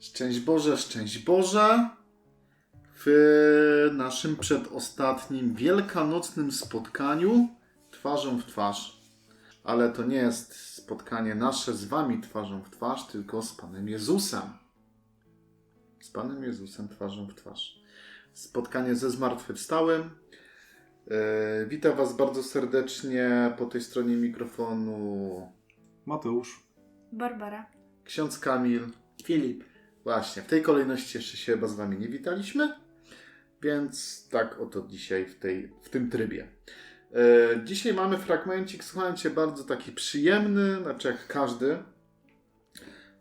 Szczęść Boże, szczęść Boże. W naszym przedostatnim wielkanocnym spotkaniu twarzą w twarz. Ale to nie jest spotkanie nasze z Wami twarzą w twarz, tylko z Panem Jezusem. Z Panem Jezusem twarzą w twarz. Spotkanie ze zmartwychwstałym. E, Witam Was bardzo serdecznie po tej stronie mikrofonu Mateusz. Barbara. ksiądz Kamil. Filip. Właśnie, w tej kolejności jeszcze się chyba z Wami nie witaliśmy, więc tak oto dzisiaj w, tej, w tym trybie. E, dzisiaj mamy fragmencik, słuchajcie, bardzo taki przyjemny, znaczy jak każdy,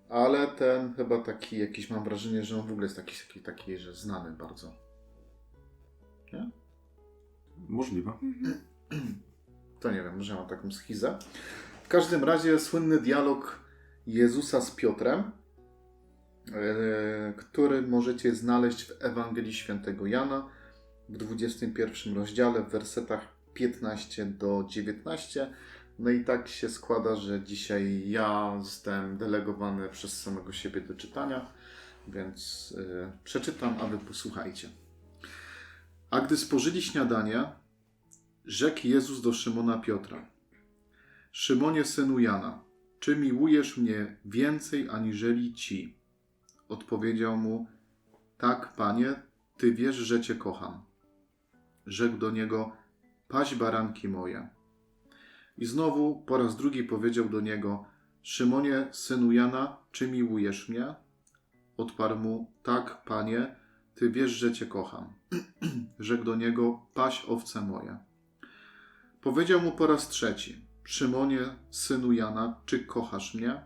ale ten chyba taki jakiś, mam wrażenie, że on w ogóle jest taki, taki, taki że znany bardzo. Możliwe. To nie wiem, może mam taką schizę. W każdym razie słynny dialog Jezusa z Piotrem, który możecie znaleźć w Ewangelii Świętego Jana w 21 rozdziale, w wersetach 15 do 19. No i tak się składa, że dzisiaj ja zostałem delegowany przez samego siebie do czytania, więc e, przeczytam, a wy posłuchajcie. A gdy spożyli śniadanie, rzekł Jezus do Szymona Piotra: Szymonie, synu Jana, czy miłujesz mnie więcej aniżeli ci? Odpowiedział mu: Tak, panie, ty wiesz, że cię kocham. Rzekł do niego: Paś baranki moje. I znowu po raz drugi powiedział do niego: Szymonie, synu Jana, czy miłujesz mnie? Odparł mu: Tak, panie, ty wiesz, że cię kocham. Rzekł do niego: Paś owce moje. Powiedział mu po raz trzeci: Szymonie, synu Jana, czy kochasz mnie?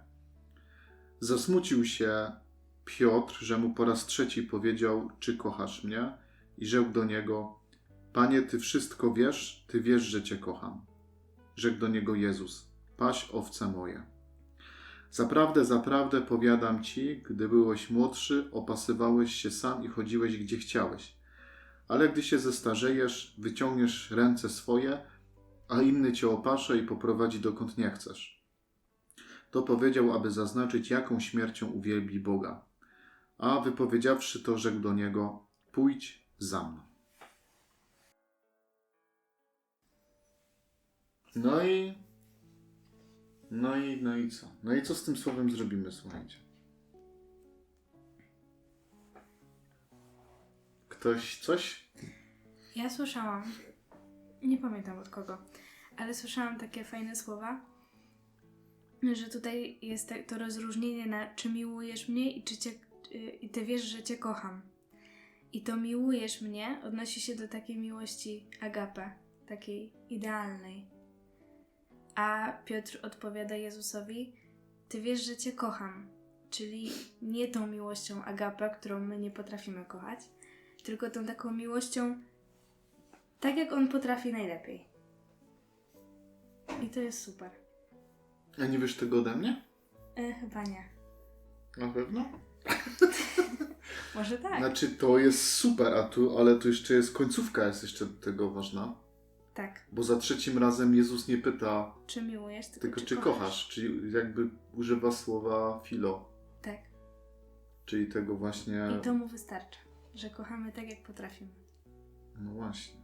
Zasmucił się Piotr, że mu po raz trzeci powiedział: Czy kochasz mnie? I rzekł do niego: Panie, ty wszystko wiesz, ty wiesz, że cię kocham. Rzekł do niego Jezus: Paś owce moje. Zaprawdę, zaprawdę powiadam ci, gdy byłeś młodszy, opasywałeś się sam i chodziłeś gdzie chciałeś. Ale gdy się zestarzejesz, wyciągniesz ręce swoje, a inny cię opasze i poprowadzi dokąd nie chcesz. To powiedział, aby zaznaczyć, jaką śmiercią uwielbi Boga. A wypowiedziawszy to, rzekł do niego: Pójdź za mną. No i. No i, no i co? No i co z tym słowem zrobimy, słuchajcie? Ktoś coś? Ja słyszałam, nie pamiętam od kogo, ale słyszałam takie fajne słowa, że tutaj jest to rozróżnienie na czy miłujesz mnie i czy cię, i ty wiesz, że cię kocham. I to miłujesz mnie odnosi się do takiej miłości agape, takiej idealnej. A Piotr odpowiada Jezusowi, ty wiesz, że cię kocham. Czyli nie tą miłością agape, którą my nie potrafimy kochać, tylko tą taką miłością tak jak on potrafi najlepiej. I to jest super. A nie wiesz tego ode mnie? E, chyba nie. Na pewno? Może tak. Znaczy, to jest super, a tu, ale tu jeszcze jest końcówka, jest jeszcze tego ważna. Tak. Bo za trzecim razem Jezus nie pyta, Czy miłujesz, tylko, tylko czy kochasz, czyli jakby używa słowa filo, Tak. czyli tego właśnie. I to mu wystarcza, że kochamy tak jak potrafimy. No właśnie.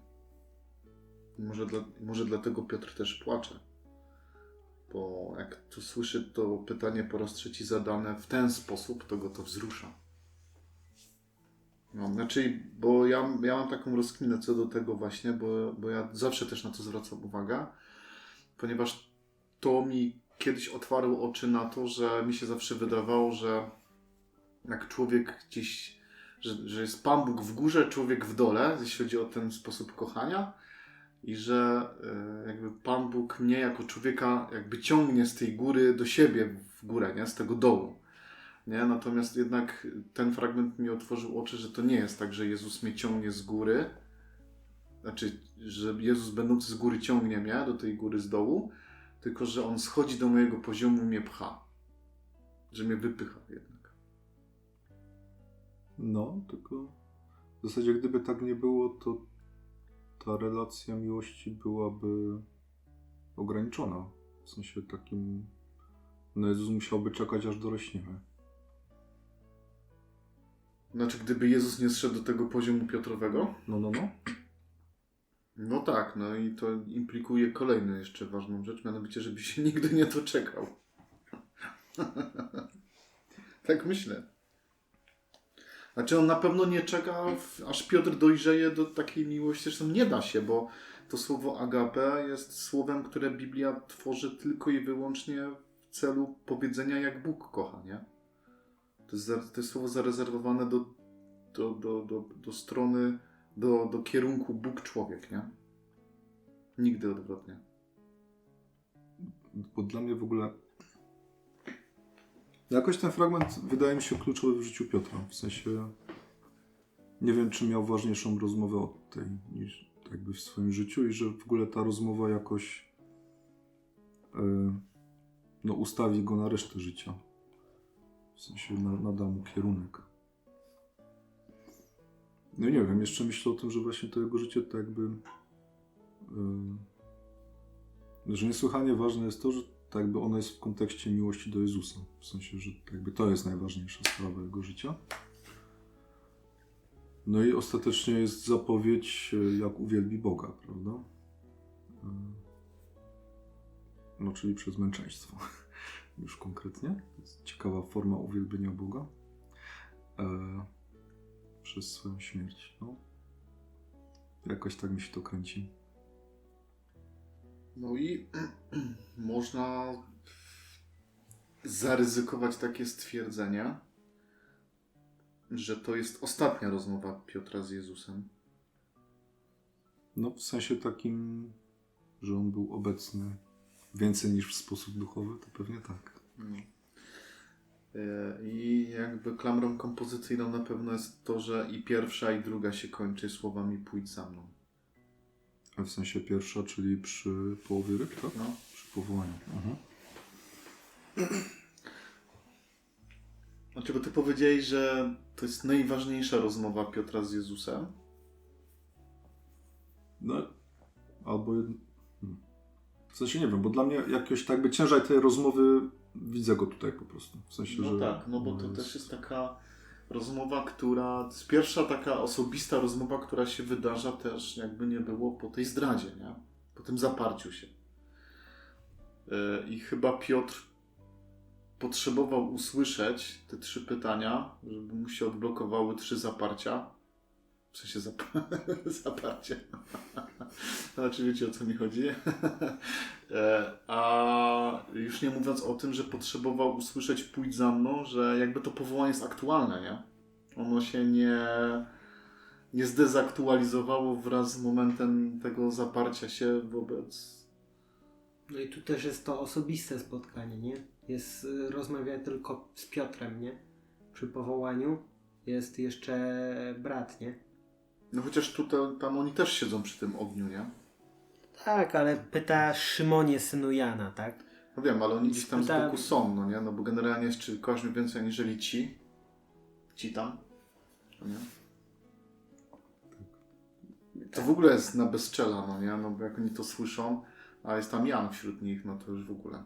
Może, dla, może dlatego Piotr też płacze. Bo jak tu słyszy to pytanie po raz trzeci zadane w ten sposób, to go to wzrusza. No, znaczy, bo ja, ja mam taką rozkminę co do tego właśnie, bo, bo ja zawsze też na to zwracam uwagę, ponieważ to mi kiedyś otwarło oczy na to, że mi się zawsze wydawało, że jak człowiek gdzieś, że, że jest Pan Bóg w górze, człowiek w dole, jeśli chodzi o ten sposób kochania i że e, jakby Pan Bóg mnie jako człowieka jakby ciągnie z tej góry do siebie w górę, nie? Z tego dołu. Nie? Natomiast jednak ten fragment mi otworzył oczy, że to nie jest tak, że Jezus mnie ciągnie z góry, znaczy, że Jezus będący z góry ciągnie mnie do tej góry z dołu, tylko że On schodzi do mojego poziomu i mnie pcha. Że mnie wypycha jednak. No, tylko w zasadzie gdyby tak nie było, to ta relacja miłości byłaby ograniczona. W sensie takim, no Jezus musiałby czekać aż dorośniemy. Znaczy, gdyby Jezus nie zszedł do tego poziomu Piotrowego? No, no, no. No tak, no i to implikuje kolejną jeszcze ważną rzecz, mianowicie, żeby się nigdy nie doczekał. tak myślę. Znaczy on na pewno nie czeka, aż Piotr dojrzeje do takiej miłości. Zresztą nie da się, bo to słowo agape jest słowem, które Biblia tworzy tylko i wyłącznie w celu powiedzenia, jak Bóg kocha, nie? To jest, to jest słowo zarezerwowane do, do, do, do, do strony, do, do kierunku Bóg-człowiek, nie? Nigdy odwrotnie. Bo dla mnie w ogóle. Jakoś ten fragment wydaje mi się kluczowy w życiu Piotra. W sensie. Nie wiem, czy miał ważniejszą rozmowę od tej niż jakby w swoim życiu i że w ogóle ta rozmowa jakoś e, no, ustawi go na resztę życia. W sensie na, nada mu kierunek. No nie wiem, jeszcze myślę o tym, że właśnie to jego życie to jakby e, że niesłychanie ważne jest to, że tak jakby ono jest w kontekście miłości do Jezusa. W sensie, że jakby to jest najważniejsza sprawa jego życia. No i ostatecznie jest zapowiedź, jak uwielbi Boga, prawda? E, No, czyli przez męczeństwo. Już konkretnie. To jest ciekawa forma uwielbienia Boga. E, Przez swoją śmierć. No. Jakoś tak mi się to kręci. No i można zaryzykować takie stwierdzenie, że to jest ostatnia rozmowa Piotra z Jezusem. No, w sensie takim, że on był obecny więcej niż w sposób duchowy, to pewnie tak. No. E, I jakby klamrą kompozycyjną na pewno jest to, że i pierwsza, i druga się kończy słowami pójdź za mną. W sensie pierwsza, czyli przy połowie ryb, tak? No. Przy powołaniu. Mhm. Znaczy, bo ty powiedziałeś, że to jest najważniejsza rozmowa Piotra z Jezusem. No, albo jedno... hmm. W sensie nie wiem, bo dla mnie jakoś tak by ciężar tej rozmowy widzę go tutaj po prostu. W sensie, No że... tak, no bo to też jest taka rozmowa, która. Pierwsza taka osobista rozmowa, która się wydarza też, jakby nie było, po tej zdradzie, nie? Po tym zaparciu się. Yy, I chyba Piotr potrzebował usłyszeć te trzy pytania, żeby mu się odblokowały trzy zaparcia. W sensie zap zaparcie. Znaczy wiecie o co mi chodzi. E, A już nie mówiąc o tym, że potrzebował usłyszeć pójdź za mną, że jakby to powołanie jest aktualne, nie? Ono się nie, nie zdezaktualizowało wraz z momentem tego zaparcia się wobec. No i tu też jest to osobiste spotkanie, nie? Jest, y, rozmawia tylko z Piotrem, nie? Przy powołaniu jest jeszcze brat, nie? No chociaż tutaj, tam oni też siedzą przy tym ogniu, nie? Tak, ale pyta Szymonie, synu Jana, tak? No wiem, ale oni gdzieś tam z Spytałem- boku są, no nie? No bo generalnie jest czy kogoś więcej aniżeli ci. Ci tam. No nie? To w ogóle jest na bezczela, no nie? No bo jak oni to słyszą, a jest tam Jan wśród nich, no to już w ogóle.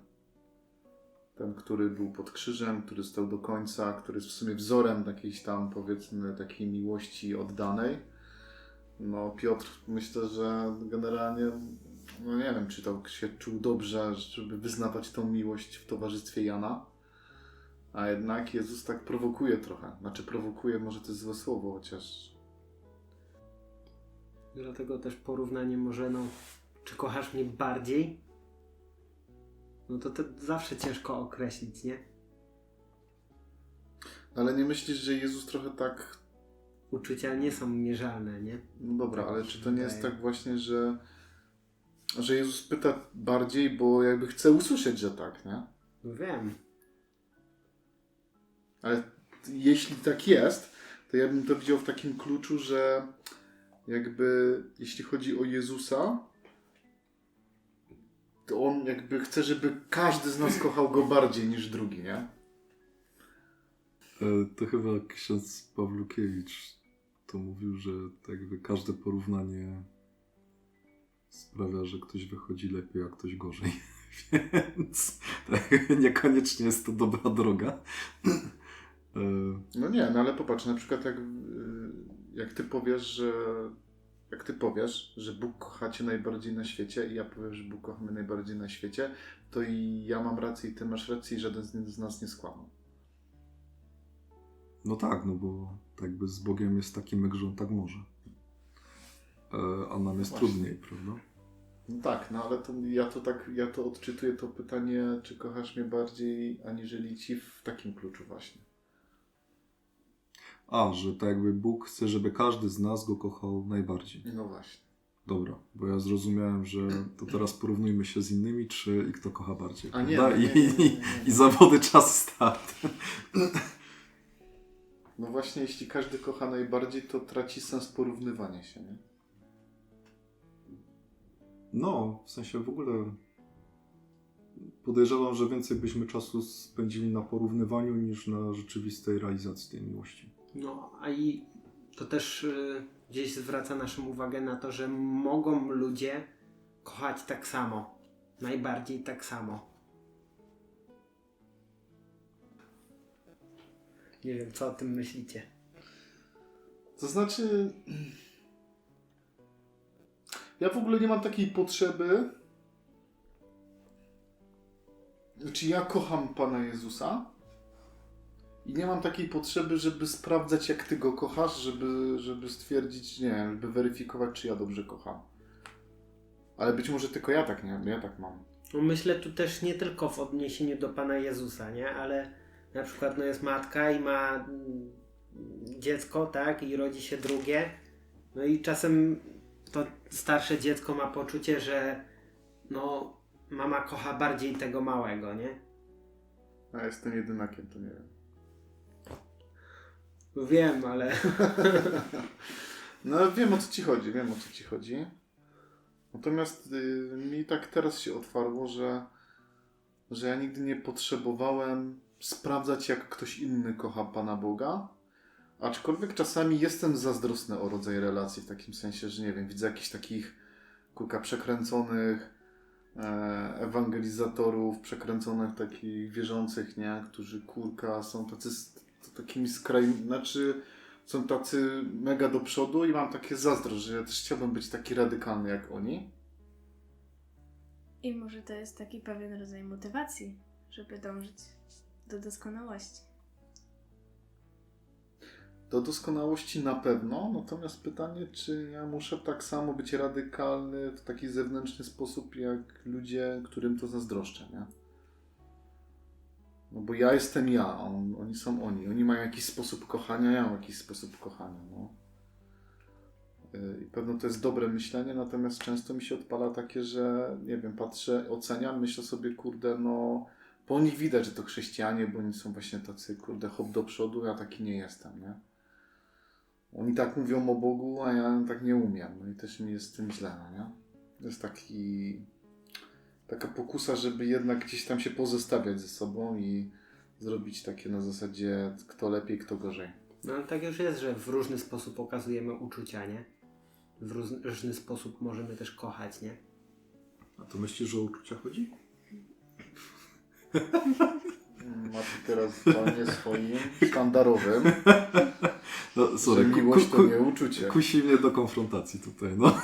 Ten, który był pod krzyżem, który stał do końca, który jest w sumie wzorem jakiejś tam, powiedzmy, takiej miłości oddanej. No, Piotr, myślę, że generalnie, no nie wiem, czy to się czuł dobrze, żeby wyznawać tą miłość w towarzystwie Jana. A jednak Jezus tak prowokuje trochę. Znaczy, prowokuje, może to jest złe słowo, chociaż Dlatego też porównanie może, no, czy kochasz mnie bardziej? No to to zawsze ciężko określić, nie? Ale nie myślisz, że Jezus trochę tak. Uczucia nie są mierzalne, nie? No dobra, ale czy to nie jest tak właśnie, że. że Jezus pyta bardziej, bo jakby chce usłyszeć, że tak, nie? No wiem. Ale jeśli tak jest, to ja bym to widział w takim kluczu, że jakby jeśli chodzi o Jezusa, to on jakby chce, żeby każdy z nas kochał go bardziej niż drugi, nie? E, To chyba ksiądz Pawlukiewicz to mówił, że tak jakby każde porównanie sprawia, że ktoś wychodzi lepiej, a ktoś gorzej. Więc tak, niekoniecznie jest to dobra droga. E, No nie, no ale popatrz, na przykład jak, y, jak ty powiesz, że jak ty powiesz, że Bóg kocha cię najbardziej na świecie i ja powiem, że Bóg kocha mnie najbardziej na świecie, to i ja mam rację i ty masz rację i żaden z nas nie skłamał. no tak, no bo tak jakby z Bogiem jest taki myk, że on tak może. E, a nam jest Właśnie. trudniej, prawda? No tak, no ale to ja to tak, ja to odczytuję to pytanie, czy kochasz mnie bardziej aniżeli ci w takim kluczu właśnie. A, że tak jakby Bóg chce, żeby każdy z nas go kochał najbardziej. No właśnie. Dobra, bo ja zrozumiałem, że to teraz porównujmy się z innymi, czy i kto kocha bardziej. A nie, no nie, nie, nie, i, nie. I zawody czas start. No właśnie, jeśli każdy kocha najbardziej, to traci sens porównywania się, nie? No, w sensie w ogóle podejrzewam, że więcej byśmy czasu spędzili na porównywaniu niż na rzeczywistej realizacji tej miłości. No, a i to też y, gdzieś zwraca naszą uwagę na to, że mogą ludzie kochać tak samo. Najbardziej tak samo. Nie wiem, co o tym myślicie. To znaczy. Ja w ogóle nie mam takiej potrzeby. Znaczy, ja kocham Pana Jezusa. I nie mam takiej potrzeby, żeby sprawdzać, jak ty go kochasz, żeby, żeby stwierdzić, nie wiem, żeby weryfikować, czy ja dobrze kocham. Ale być może tylko ja tak nie ja tak mam. No myślę tu też nie tylko w odniesieniu do Pana Jezusa, nie? Ale na przykład no jest matka i ma mm, dziecko, tak? I rodzi się drugie. No i czasem to starsze dziecko ma poczucie, że no mama kocha bardziej tego małego, nie? Ja jestem jedynakiem, to nie wiem. Wiem, ale No wiem o co ci chodzi, wiem o co ci chodzi. Natomiast y, mi tak teraz się otwarło, że, że ja nigdy nie potrzebowałem sprawdzać, jak ktoś inny kocha Pana Boga. Aczkolwiek czasami jestem zazdrosny o rodzaj relacji, w takim sensie, że nie wiem, widzę jakichś takich kurka przekręconych e, ewangelizatorów, przekręconych takich wierzących, nie? Którzy kurka są tacy, takimi skrajnymi, znaczy są tacy mega do przodu i mam takie zazdrość, że ja też chciałbym być taki radykalny jak oni. I może to jest taki pewien rodzaj motywacji, żeby dążyć do doskonałości. Do doskonałości na pewno, natomiast pytanie, czy ja muszę tak samo być radykalny w taki zewnętrzny sposób, jak ludzie, którym to zazdroszczę, nie? No bo ja jestem ja, on, oni są oni. Oni mają jakiś sposób kochania, ja mam jakiś sposób kochania, no. Yy, I pewno to jest dobre myślenie, natomiast często mi się odpala takie, że nie wiem, patrzę, oceniam, myślę sobie, kurde, no po nich widać, że to chrześcijanie, bo oni są właśnie tacy, kurde, hop do przodu, ja taki nie jestem, nie? Oni tak mówią o Bogu, a ja tak nie umiem. No i też mi jest z tym źle, no nie? To jest taki... Taka pokusa, żeby jednak gdzieś tam się pozestawiać ze sobą i zrobić takie na zasadzie kto lepiej, kto gorzej. no tak już jest, że w różny sposób okazujemy uczucia, nie? W róż- różny sposób możemy też kochać, nie? A to myślisz, że o uczucia chodzi? Mm, ty teraz zdanie swoim sztandarowym, No, sorry, ku, miłość to nie uczucie. kusi mnie do konfrontacji tutaj, no.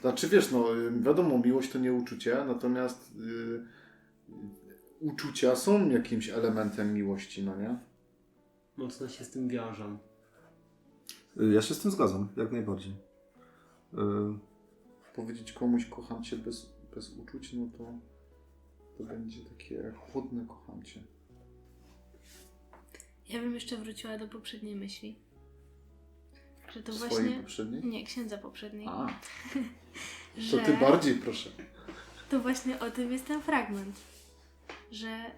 Znaczy wiesz, no y, wiadomo, miłość to nie uczucie, natomiast y, uczucia są jakimś elementem miłości, no nie? Mocno się z tym wiążą. Ja się z tym zgadzam, jak najbardziej. E, powiedzieć komuś kocham cię bez, bez uczuć, no to to będzie takie chłodne kocham cię. Ja bym jeszcze wróciła do poprzedniej myśli. Że to Swojej właśnie. poprzedniej? Nie, księdza poprzedniej. A, że to ty bardziej proszę. to właśnie o tym jest ten fragment. Że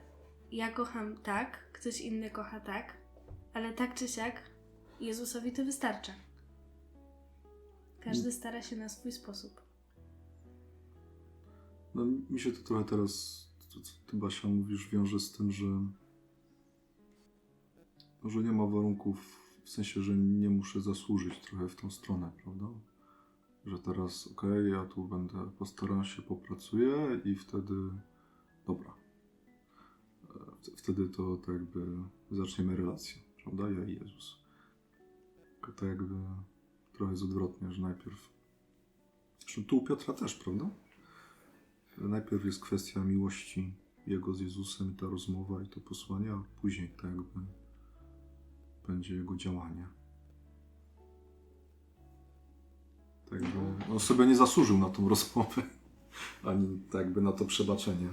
ja kocham tak, ktoś inny kocha tak, ale tak czy siak Jezusowi to wystarcza. Każdy stara się na swój sposób. no, mi się to trochę teraz, to, co ty Basia mówisz, wiąże z tym, że, że nie ma warunków, w sensie, że nie muszę zasłużyć trochę w tą stronę, prawda? Że teraz, okej, ja tu będę, postaram się, popracuję i wtedy, dobra. E, wtedy to tak jakby zaczniemy relację, prawda? Ja i Jezus. Tylko to jakby trochę jest odwrotnie, że najpierw. Zresztą tu u Piotra też, prawda? Najpierw jest kwestia miłości jego z Jezusem i ta rozmowa i to posłanie, a później tak jakby będzie jego działanie. Tak jakby on sobie nie zasłużył na tą rozmowę, ani tak jakby na to przebaczenie.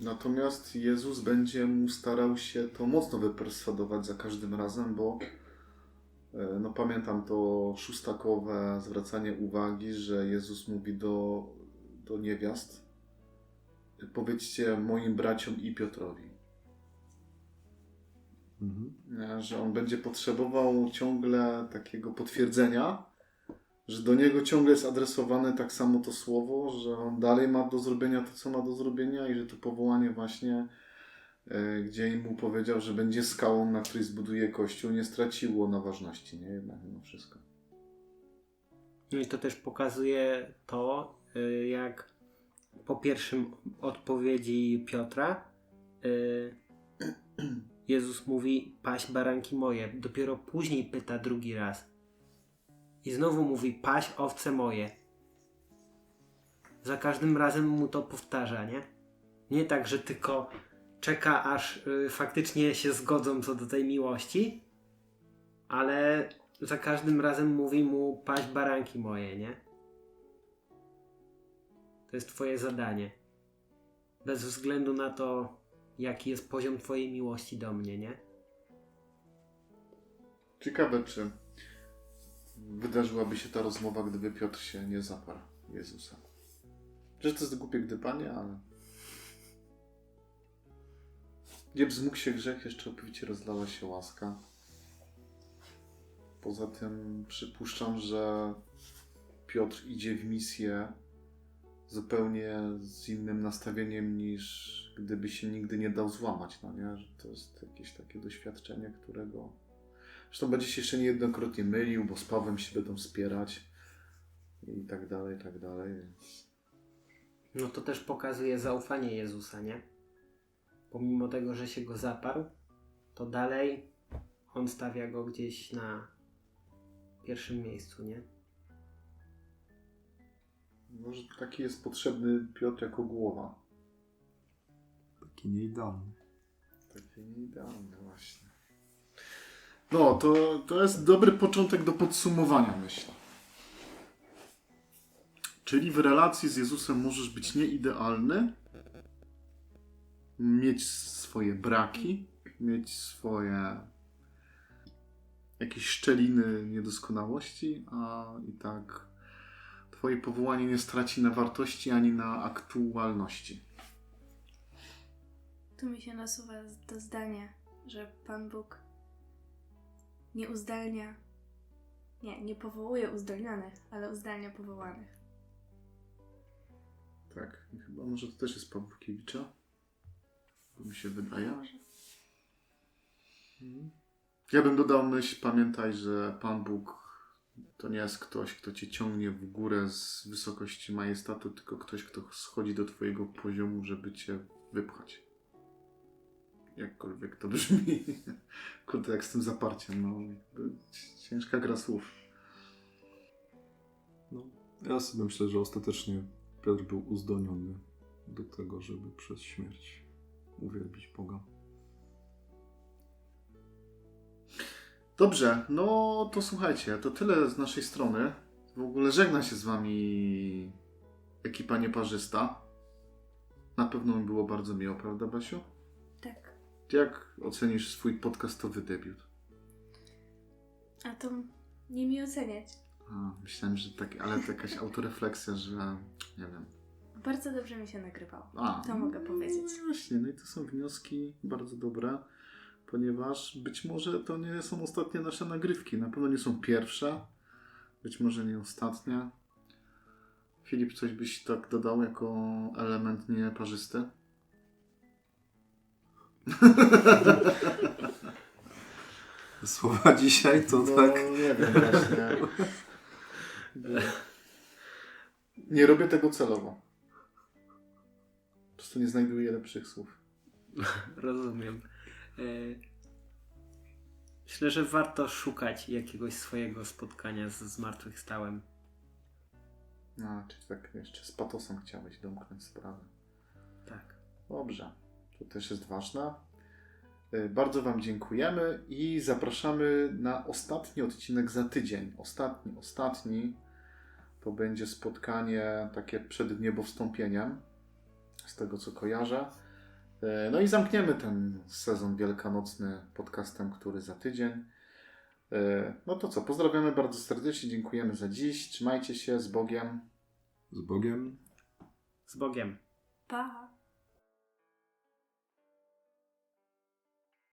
Natomiast Jezus będzie mu starał się to mocno wyperswadować za każdym razem, bo e, no pamiętam to szóstakowe zwracanie uwagi, że Jezus mówi do, do niewiast powiedzcie moim braciom i Piotrowi. Mhm. Że on będzie potrzebował ciągle takiego potwierdzenia, że do niego ciągle jest adresowane tak samo to słowo, że on dalej ma do zrobienia to, co ma do zrobienia i że to powołanie właśnie, e, gdzie im mu powiedział, że będzie skałą, na której zbuduje kościół, nie straciło na ważności, nie? Jednak mimo wszystko. No i to też pokazuje to, y, jak po pierwszym odpowiedzi Piotra y, Jezus mówi paś baranki moje. Dopiero później pyta drugi raz. I znowu mówi paś owce moje. Za każdym razem mu to powtarza, nie? Nie tak, że tylko czeka aż y, faktycznie się zgodzą co do tej miłości, ale za każdym razem mówi mu paść baranki moje, nie? To jest twoje zadanie. Bez względu na to, jaki jest poziom twojej miłości do mnie, nie? Ciekawe, czy wydarzyłaby się ta rozmowa, gdyby Piotr się nie zaparł Jezusa. Że to jest głupie gdybanie, ale gdzie wzmógł się grzech, jeszcze oczywiście rozlała się łaska. Poza tym przypuszczam, że Piotr idzie w misję zupełnie z innym nastawieniem niż gdyby się nigdy nie dał złamać, no nie? Że to jest jakieś takie doświadczenie, którego Zresztą będzie się jeszcze niejednokrotnie mylił, bo z Pawłem się będą wspierać i tak dalej, i tak dalej, więc... No to też pokazuje zaufanie Jezusa, nie? Pomimo tego, że się go zaparł, to dalej on stawia go gdzieś na pierwszym miejscu, nie? Może taki jest potrzebny Piotr jako głowa. Taki nieidealny. Taki idealny właśnie. No, to, to jest dobry początek do podsumowania, myślę. Czyli w relacji z Jezusem możesz być nieidealny, mieć swoje braki, mieć swoje jakieś szczeliny niedoskonałości, a i tak twoje powołanie nie straci na wartości ani na aktualności. Tu mi się nasuwa to zdanie, że Pan Bóg nie uzdalnia, nie, nie powołuje uzdolnionych, ale uzdalnia powołanych. Tak, chyba może to też jest Pawłkiewicza. Bo mi się wydaje. Mhm. Ja bym dodał myśl, pamiętaj, że Pan Bóg to nie jest ktoś, kto cię ciągnie w górę z wysokości majestatu, tylko ktoś, kto schodzi do twojego poziomu, żeby cię wypchać. Jakkolwiek to brzmi. Kurde, jak z tym zaparciem, no. Ciężka gra słów. No, ja sobie myślę, że ostatecznie Piotr był uzdolniony do tego, żeby przez śmierć uwielbić Boga. Dobrze, no to słuchajcie, to tyle z naszej strony. W ogóle żegna się z wami ekipa nieparzysta. Na pewno mi było bardzo miło, prawda Basiu? Tak. Jak ocenisz swój podcastowy debiut? A to nie mi oceniać. A, myślałem, że tak, ale to jakaś autorefleksja, że nie wiem. Bardzo dobrze mi się nagrywało. A, To mogę powiedzieć. No właśnie, no i to są wnioski bardzo dobre, ponieważ być może to nie są ostatnie nasze nagrywki. Na pewno nie są pierwsze, być może nie ostatnie. Filip, coś byś tak dodał jako element nieparzysty? Słowa dzisiaj to no, tak. nie wiem właśnie. Nie robię tego celowo. Po prostu nie znajduję lepszych słów. Rozumiem. E, Myślę, że warto szukać jakiegoś swojego spotkania z zmartwychwstałym. No, czyli tak jeszcze z patosem chciałeś domknąć sprawę. Tak. Dobrze, to też jest ważne. Y, Bardzo Wam dziękujemy i zapraszamy na ostatni odcinek za tydzień. Ostatni, ostatni to będzie spotkanie takie przed niebowstąpieniem, z tego co kojarzę. Y, No i zamkniemy ten sezon wielkanocny podcastem, który za tydzień. Y, No to co, pozdrawiamy bardzo serdecznie, dziękujemy za dziś. Trzymajcie się, z Bogiem. Z Bogiem. Z Bogiem. Pa!